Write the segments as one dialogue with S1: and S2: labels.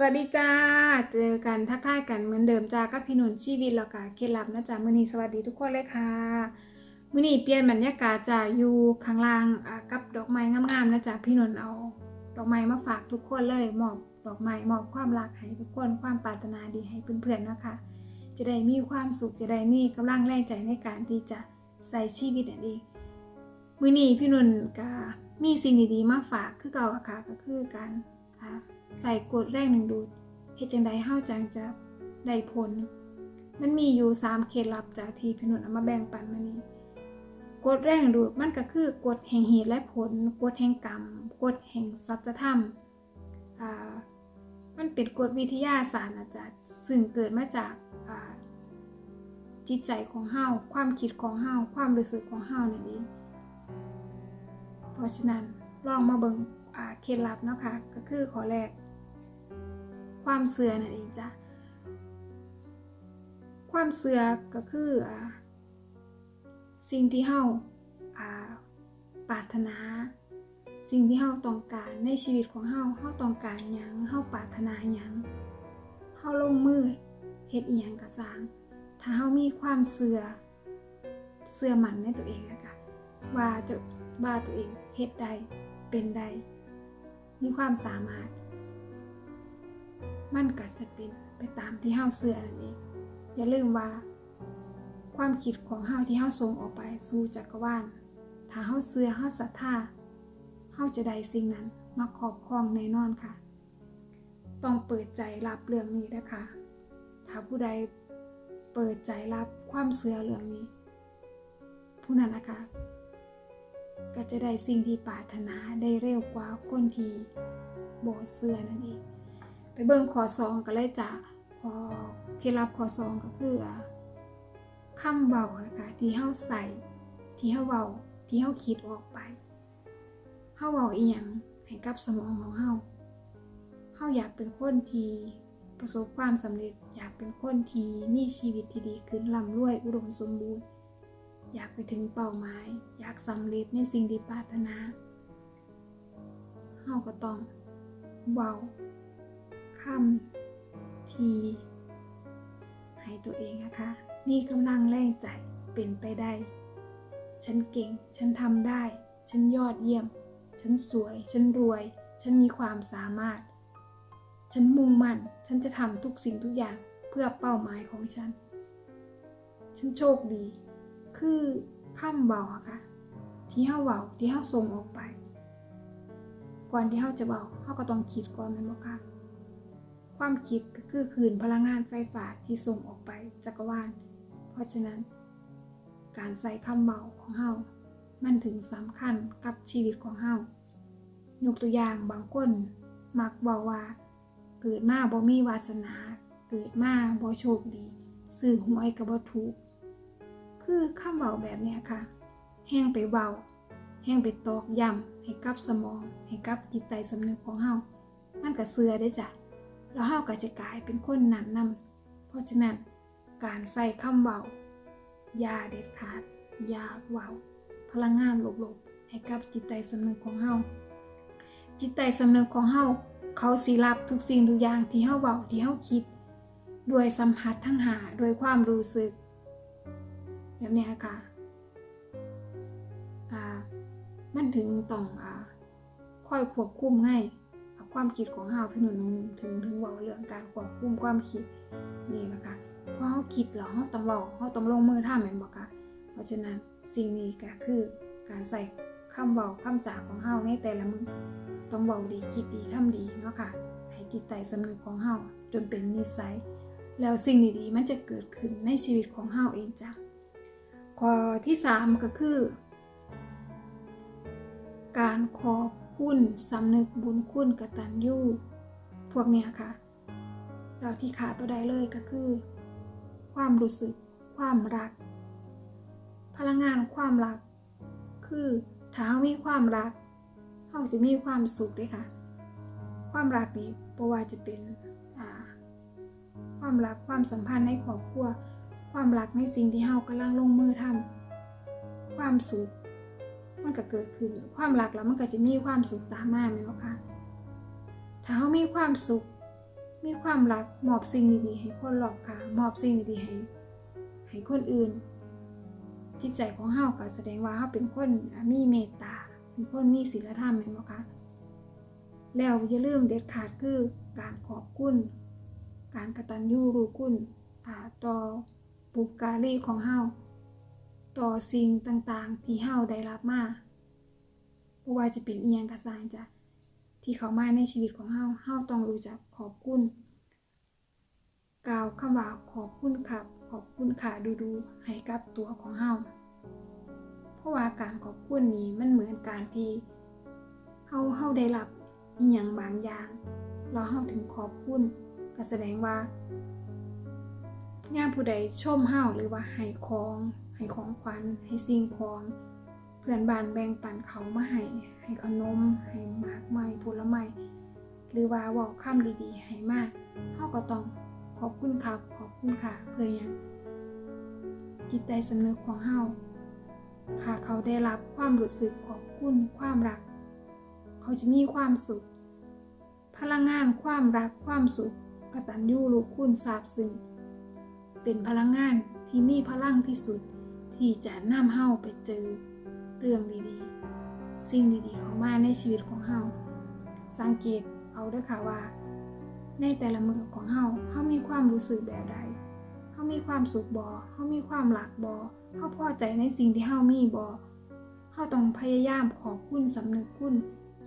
S1: สวัสดีจ้า เจอกันทักทายกันเหมือนเดิมจ้ากับพี่นุนชีวิตแล้วก็เคล็ดลับนะจ๊ะมื้อนี้สวัสดีทุกคนเลยค่ะมื้อนี้เปลี่ยนบรรยากาศจ้าอยู่ข้างล่างกับดอกไม้งามๆนะจ๊ะพี่นุนเอาดอกไม้มาฝากทุกคนเลยมอบดอกไม้มอบความรักให้ทุกคนความปรารถนาดีให้เพื่อนๆนะคะจะได้มีความสุขจะได้มีกำลังแรงใจในการที่จะใส่ชีวิตอันดีมื้อนี้พี่นุนก็มีสิ่งดีๆมาฝากคือเก่าอะค่ะก็คือการอ่า ใส่กดแรงหนึ่งดูดเฮ็ดจังใดเฮาจังจะได้ผล มันมีอยู่3เคล็ดลับจากที่พี่นุนเอามาแบ่งปันมานี้กดแรงหนึ่งดูดมันก็คือกฎแห่งเหตุและผลกฎแห่งกรรมกฎแห่งสัจธรรมมันเป็นกฎวิทยาศาสตร์นะจ๊ะซึ่งเกิดมาจากาจิตใจของเฮาความคิดของเฮาความรู้สึกของเฮานั่นเองเพราะฉะนั้นลองมาเบิ่งอ่าเคล็ดลับเนาะค่ะก็คือข้อแรก ความเสื่อนั่นเองจ้ะความเสื่อก็คืออสิ่งที่เฮาอ่าปรารถนา สิ่งที่เฮาต้องการในชีวิตของเฮาเฮาต้องการหยังเฮาปรารถนาหยังเฮาลงมือเฮ็ดอีหยังก็สร้าง ถ้าเฮามีความเสื่อเสื่อมั่นในตัวเองนะคะว่าจะว่าตัวเองเฮ็ดได้เป็นได้มีความสามารถ มันก็จะเป็นไปตามที่เฮาเสื่อนั่นเองอย่าลืมว่า ความคิดของเฮาที่เฮาส่งออกไปสู่จักรวาลถ้าเฮาเสื่อเฮาศรัทธาเฮาจะได้สิ่งนั้นมาครอบครองแน่นอนค่ะ ต้องเปิดใจรับเรื่องนี้นะคะ ถ้าผู้ใดเปิดใจรับความเสื่อเรื่องนี้ ผู้นั้นนะคะก็จะได้สิ่งที่ปรารถนาได้เร็วกว่าคนที่โบเสื้อนั่นเอง ไปเบิ่งข้อสองก็เลยจะพอเคล็ดลับข้อสองก็คือคำเบานะคะที่เฮาใส่ที่เฮาเบาที่เฮาคิดออกไปเฮาเบาอีหยังให้กับสมองของเฮาเฮาอยากเป็นคนที่ประสบความสำเร็จ อยากเป็นคนที่มีชีวิตที่ดีขึ้นร่ำรวยอุดมสมบูรณ์ อยากไปถึงเป้าหมาย อยากสำเร็จในสิ่งที่ปรารถนาเฮาก็ต้องเว้า ที ให้ตัวเองนะคะมีกำลังแรงใจเป็นไปได้ ฉันเก่ง ฉันทำได้ ฉันยอดเยี่ยม ฉันสวย ฉันรวย ฉันมีความสามารถ ฉันมุ่งมั่น ฉันจะทำทุกสิ่งทุกอย่างเพื่อเป้าหมายของฉัน ฉันโชคดี คือคำเบาอะค่ะ ที่เฮาเบาที่เฮาส่งออกไป ก่อนที่เฮาจะเบาเฮาก็ต้องคิดก่อนม่นบ่ค่ะ ความคิดก็คือคืนพลังงานไฟฟ้าที่ส่งออกไปจักรวาล เพราะฉะนั้น การใส่คำเบาของเฮามันถึงสำคัญกับชีวิตของเฮายกตัวอย่างบางคนมักบอกว่า เกิดมาบ่มีวาสนา เกิดมาบ่โชคดีซื้อหวยก็บ่ถูก คือคำเบาแบบเนี้ยค่ะ แห้งไปเบาแห้งไปตอกย้ำให้กับสมอง ให้กับจิตใจสำนึกของเฮามันก็เสือได้จ้ะ แล้วเฮาก็จะกลายเป็นคนนั้นนำเพราะฉะนั้นการใส่คำเบาอย่าเด็ดขาดอย่าเว้าพลังงานลบๆให้กับจิตใจสำนึกของเฮาจิตใจสำนึกของเฮาเขาสิรับทุกสิ่งทุกอย่างที่เฮาเว้าที่เฮาคิดด้วยสัมผัสทั้งหาด้วยความรู้สึก แบบนี้ค่ะมันถึงต้องอค่อยควบคุมให้ ความคิดของเฮาพี่หนุ่นถึงถึงเว้าเรื่องการควบคุมความคิดนี่นะคะเพราะเฮาคิดแล้วเฮาต้องเว้าเฮาต้องลงมือทำแม่นบ่คะเพราะฉะนั้นสิ่งนี้ก็คือการใส่คำเว้าคำจาของเฮาในแต่ละมือต้องเว้าดีคิดดีทำดีเนาะค่ะให้จิตใจสำนึกของเฮาจนเป็นนิสัยแล้วสิ่งดีๆมันจะเกิดขึ้นในชีวิตของเฮาเองจ้ะข้อที่สามก็คือ การขอบ คุณสำนึกบุญคุณกตัญญูพวกเนี้ยค่ะแล้วที่ขาดตัวใดเลยก็คือ ความรู้สึก ความรัก พลังงานความรัก คือถ้าเรามีความรักเราจะมีความสุขด้วยค่ะ ความรักนี้เพราะว่าจะเป็นความรักความสัมพันธ์ในครอบครัว ความรักในสิ่งที่เฮากำลังลงมือทำความสุข มันก็เกิดขึ้น ความรักแล้วมันก็จะมีความสุขตามมาแม่นบ่คะถ้าเฮามีความสุข มีความรักมอบสิ่งดีๆให้คนรอบข้างมอบสิ่งดีๆให้ให้คนอื่น จิตใจของเฮาก็แสดงว่าเฮาเป็นคนมีเมตตาเป็นคนมีศีลธรรมแม่นบ่คะแล้วอย่าลืมเด็ดขาดคือการขอบคุณ การกระตัญญูรู้คุณอาต่อบุพการีของเฮา ต่อสิ่งต่างๆ ที่เฮาได้รับมาบ่ว่าจะเป็นอีหยังก็สร้างจ้ะที่เขามาในชีวิตของเฮาเฮาต้องรู้จักขอบคุณกล่าวคำว่าขอบคุณครับ ขอบคุณค่ะดูๆให้กับตัวของเฮาเพราะว่าการขอบคุณนี้มันเหมือนการที่เฮาเฮาได้รับอีหยังบางอย่างแล้วเฮาถึงขอบคุณก็แสดงว่าย่ามผู้ใดชมเฮาหรือว่าให้ของ ให้ของขวัญให้สิ่งของเพื่อนบ้านแบ่งปันเขามาให้ให้ขนมให้หมากไม้ผลไม้หรือว่าเว้าคำดีๆ ให้มากเฮาก็ต้องขอบคุณครับ ขอบคุณค่ะเพื่อหยังจิตใจสำนึกของเฮาค่ะเขาได้รับความรู้สึกขอบคุณความรัก เขาจะมีความสุข พลังงานความรักความสุขกตัญญูรู้คุณซาบซึ้งเป็นพลังงานที่มีพลังที่สุด ที่จะนำเฮาไปเจอเรื่องดีๆ สิ่งดีๆเข้ามาในชีวิตของเฮาสังเกตเอาด้วยค่ะว่า ในแต่ละมือของเฮาเฮามีความรู้สึกแบบใดเฮามีความสุขบ่เฮามีความหลักบ่เฮาพอใจในสิ่งที่เฮามีบ่เฮาต้องพยายามขอบคุณสำนึกคุณ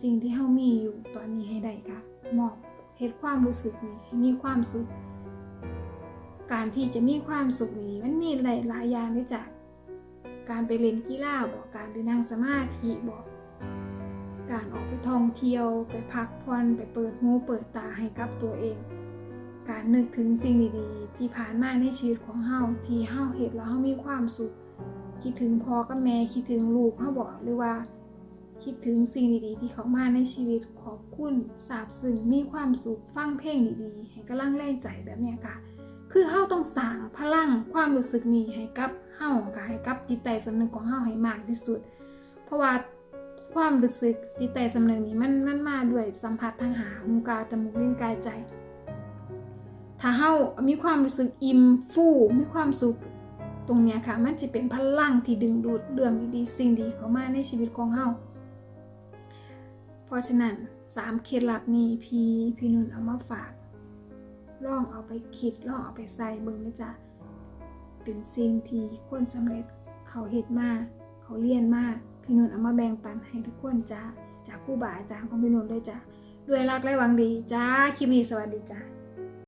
S1: สิ่งที่เฮามีอยู่ตอนนี้ให้ได้ค่ะมอบเฮ็ดความรู้สึกนี้ให้มีความสุขการที่จะมีความสุขนี้มันมีหลายหลายอย่างด้วยจ้ะ การไปเล่นกีฬาบ่กการไปนั่งสมาธิบ่กการออกไปท่องเที่ยวไปพักผ่อนไปเปิดหูเปิดตาให้กับตัวเอง การนึกถึงสิ่งดีๆ ที่ผ่านมาในชีวิตของเฮาที่เฮาเฮ็ดแล้วเฮามีความสุข คิดถึงพ่อกับแม่คิดถึงลูกเฮาบอกหรือว่า คิดถึงสิ่งดีๆ ที่เขามาในชีวิตขอบคุณซาบซึ้งมีความสุขฟังเพลงดีๆ ให้กำลังแรงใจแบบเนี้ยค่ะ คือเฮาต้องสร้างพลังความรู้สึกนี้ให้กับเฮาค่ะให้กับจิตใจสำนึกของเฮาให้มากที่สุด เพราะว่าความรู้สึกจิตใจสำนึกนี้มันมันมาด้วยสัมผัสทางหาหูกาจมูกลิ้นกายใจ ถ้าเฮามีความรู้สึกอิ่มฟูมีความสุขตรงเนี้ยค่ะ มันจะเป็นพลังที่ดึงดูดเรื่องดีๆสิ่งดีเข้ามาในชีวิตของเฮาเพราะฉะนั้นสามเคล็ดลับนี้พี่พี่นุ่นเอามาฝาก ลองเอาไปคิดลองเอาไปใส่เบิ่งนะจ๊ะเป็นสิ่งที่คนสำเร็จเขาเฮ็ดมาเขาเรียนมาพี่นุ่นเอามาแบ่งปันให้ทุกคนจ้าจากครู่บาอาจารย์ของพี่นุ่นด้วยจ้ะด้วยรักและหวังดีจ้าคลิปนี้สวัสดีจ้า